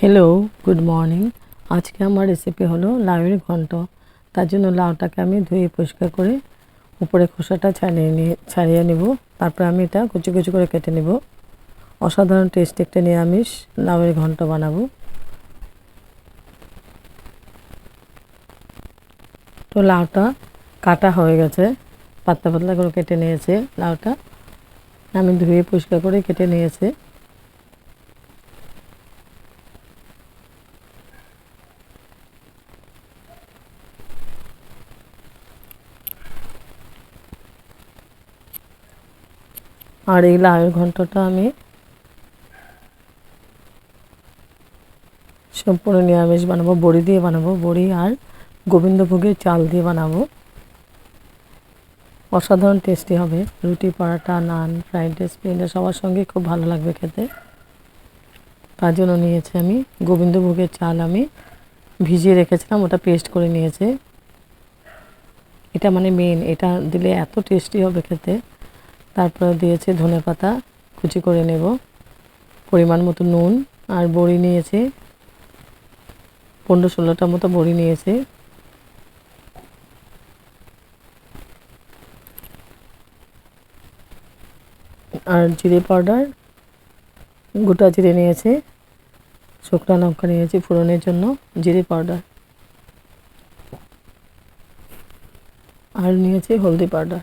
Hello good morning আজকে আমার recipe হলো লাউয়ের ঘন্ট। তার জন্য লাউটাকে আমি ধুয়ে পরিষ্কার করে উপরে খোসাটা ছাড়িয়ে নিয়ে, ছাড়িয়ে নেব। তারপর আমি এটা কুচি কুচি করে কেটে নেব। অসাধারণ টেস্ট একটা নিরামিষ লাউয়ের ঘন্ট বানাবো। তো লাউটা কাটা হয়ে গেছে। পাতলা পাতলা করে কেটে নিয়েছে লাউটা। আমি ধুয়ে পরিষ্কার করে কেটে নিয়েছি। আর এই লাউয়ের ঘন্টটা আমি সম্পূর্ণ নিরামিষ বানাবো, বড়ি দিয়ে বানাবো, বড়ি আর গোবিন্দভোগের চাল দিয়ে বানাবো। অসাধারণ টেস্টি হবে, রুটি, পরাটা, নান ফ্রাইড রাইস প্রিন্টার সবার সঙ্গে খুব ভালো লাগবে খেতে। তার জন্য নিয়েছি আমি গোবিন্দভোগের চাল, আমি ভিজিয়ে রেখেছিলাম, ওটা পেস্ট করে নিয়েছে। এটা মানে মেন এটা দিলে এত টেস্টি হবে খেতে। তারপরে দিয়েছে ধনে পাতা, কুচি করে নেব। পরিমাণ মতো নুন আর বড়ি নিয়েছে। পনেরো ষোলোটা মতো বড়ি নিয়েছে। আর জিরে পাউডার গোটা জিরে নিয়েছে। শুকনো লঙ্কা নিয়েছি ফোড়নের জন্য জিরে পাউডার। আর নিয়েছি হলদি পাউডার।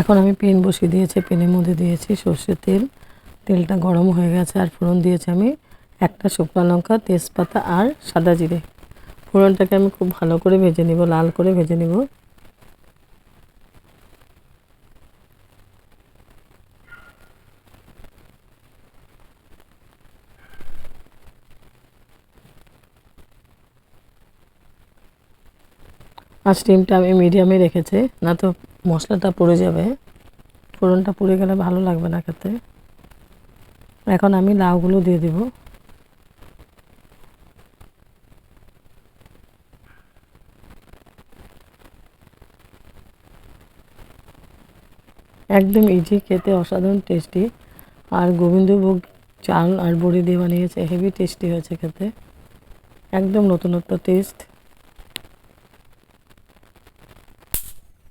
এখন আমি পেন বসিয়ে দিয়েছি, পেনের মধ্যে দিয়েছি সর্ষের তেল। তেলটা গরম হয়ে গেছে আর ফোড়ন দিয়েছি আমি একটা শুকনো লঙ্কা, তেজপাতা আর সাদা জিরে। ফোড়নটাকে আমি খুব ভালো করে ভেজে নিব, লাল করে ভেজে নিব। আর স্টিমটা আমি মিডিয়ামে রেখেছি, না তো মশলাটা পুড়ে যাবে। ফোড়নটা পুড়ে গেলে ভালো লাগবে না খেতে। এখন আমি লাউগুলো দিয়ে দিব। একদম ইজি খেতে অসাধারণ টেস্টি আর গোবিন্দভোগ চাল আর বড়ি দিয়ে বানিয়েছে, হেভি টেস্টি হয়েছে খেতে। একদম নতুনত্ব টেস্ট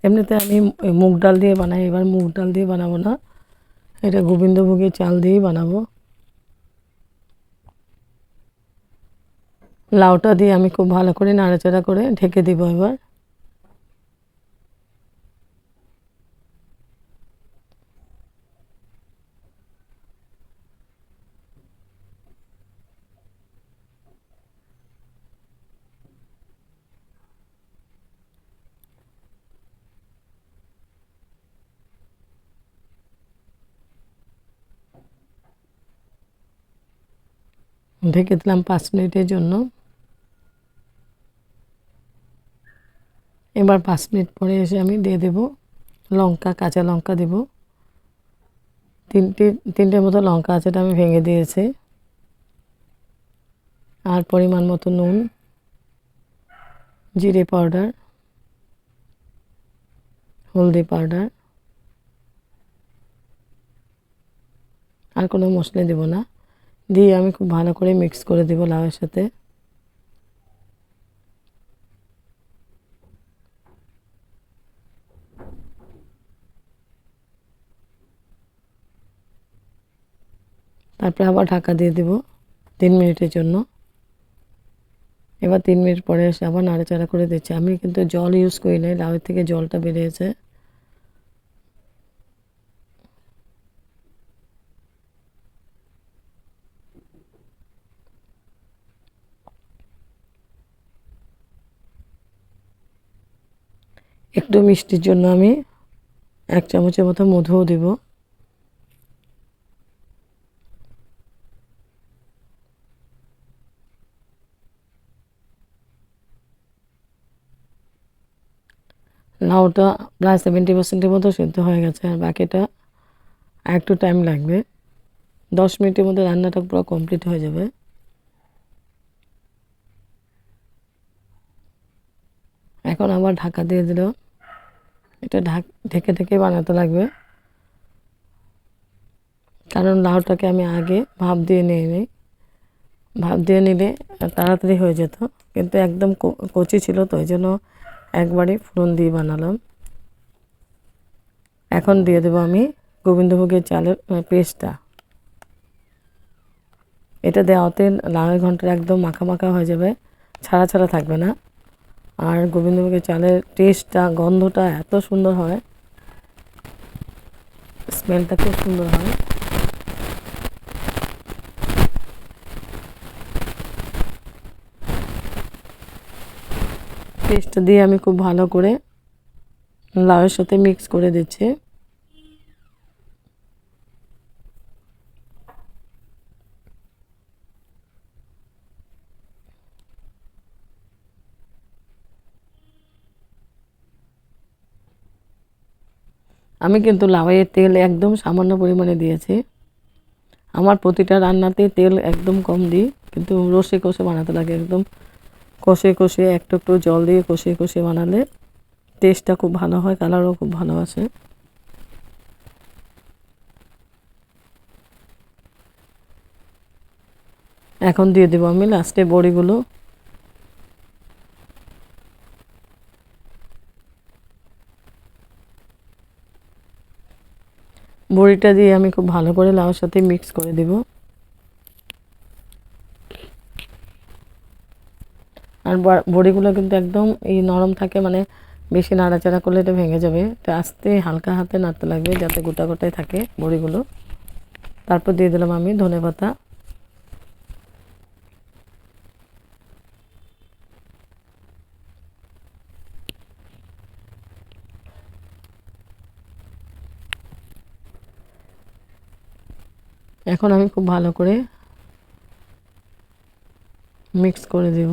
এমনিতে আমি মুগ ডাল দিয়ে বানাই, এবার মুগ ডাল দিয়ে বানাবো না। এটা গোবিন্দভোগের চাল দিয়েই বানাবো। লাউটা দিয়ে আমি খুব ভালো করে নাড়াচাড়া করে ঢেকে দিব এবার। ঢেকে দিলাম পাঁচ মিনিটের জন্য। এবার পাঁচ মিনিট পরে এসে আমি দিয়ে দেব লঙ্কা, কাঁচা লঙ্কা দেব। তিনটে তিনটে মতো লঙ্কা আছে এটা আমি ভেঙে দিয়েছি। আর পরিমাণ মতো নুন, জিরে পাউডার, হলদি পাউডার। আর কোনো মশলা দেব না। দিয়ে আমি খুব ভালো করে মিক্স করে দেবো লাউয়ের সাথে। তারপরে আবার ঢাকা দিয়ে দেব তিন মিনিটের জন্য। এবার তিন মিনিট পরে এসে আবার নাড়াচাড়া করে দিচ্ছি। আমি কিন্তু জল ইউজ করি নাই, লাউয়ের থেকে জলটা বেরিয়েছে। একটু মিষ্টির জন্য আমি এক চামচের মতো মধুও দেব। লাউটা প্রায় সেভেন্টি পার্সেন্টের মতো সিদ্ধ হয়ে গেছে, আর বাকিটা একটু টাইম লাগবে। দশ মিনিটের মধ্যে রান্নাটা পুরো কমপ্লিট হয়ে যাবে। এখন আবার ঢাকা দিয়ে দিল এটা ঢাক, ঢেকে ঢেকে বানাতে লাগবে। কারণ লাউটাকে আমি আগে ভাপ দিয়ে নিয়ে নিই ভাপ দিয়ে নিলে তাড়াতাড়ি হয়ে যেত। কিন্তু একদম কচি ছিল তো, ওই জন্য একবারে ফোড়ন দিয়ে বানালাম। এখন দিয়ে দেবো আমি গোবিন্দভোগের চালের পেস্টটা। এটা দেওয়াতে লাউয়ের ঘণ্টার একদম মাখা মাখা হয়ে যাবে, ছাড়া ছাড়া থাকবে না। আর গোবিন্দভোগের চালের টেস্টটা গন্ধটা এত সুন্দর হয়। স্মেলটা খুব সুন্দর হয়। পেস্টটা দিয়ে আমি খুব ভালো করে লাউয়ের সাথে মিক্স করে দিচ্ছি। আমি কিন্তু লাউয়ের তেল একদম সামান্য পরিমাণে দিয়েছি। আমার প্রতিটা রান্নাতে তেল একদম কম দিই, কিন্তু রসে কষে বানাতে লাগে একদম। কষে কষে একটু একটু জল দিয়ে কষিয়ে কষিয়ে বানালে টেস্টটা খুব ভালো হয় কালারও খুব ভালো আসে। এখন দিয়ে দেবো আমি লাস্টে বড়িগুলো। বড়িটা দিয়ে আমি খুব ভালো করে লাউর সাথে মিক্স করে দেব। আর বড়িগুলো কিন্তু একদম এই নরম থাকে মানে বেশি নাড়াচাড়া করলে এটা ভেঙে যাবে। তো আস্তে হালকা হাতে নাড়তে লাগবে যাতে গোটা গোটাই থাকে বড়িগুলো। তারপর দিয়ে দিলাম আমি ধনে পাতা। এখন আমি খুব ভালো করে মিক্স করে দেব।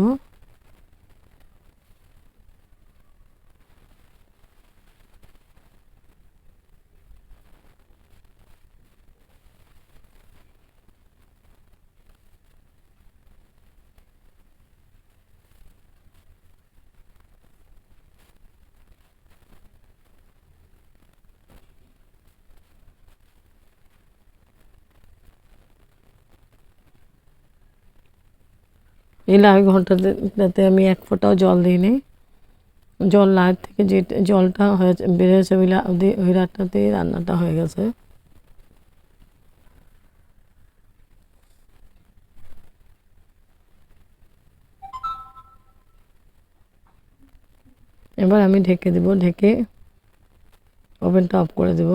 এই লাউ ঘন্টাতে আমি এক ফোঁটাও জল দিইনি। জল লাউয়ের থেকে যে জলটা হয়েছে বেড়েছে ওই ওই রান্নাতেই রান্নাটা হয়ে গেছে। এবার আমি ঢেকে দেব, ঢেকে ওভেনটা অফ করে দেব।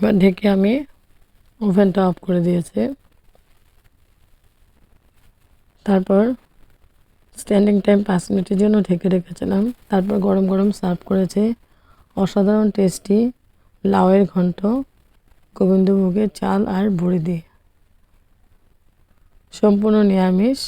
এবার ঢেকে আমি ওভেনটা অফ করে দিয়েছি। তারপর স্ট্যান্ডিং টাইম পাঁচ মিনিটের জন্য ঢেকে রেখেছিলাম। তারপর গরম গরম সার্ভ করেছে। অসাধারণ টেস্টি লাউয়ের ঘন্ট, গোবিন্দভোগের চাল আর বড়ি দিয়ে। সম্পূর্ণ নিরামিষ।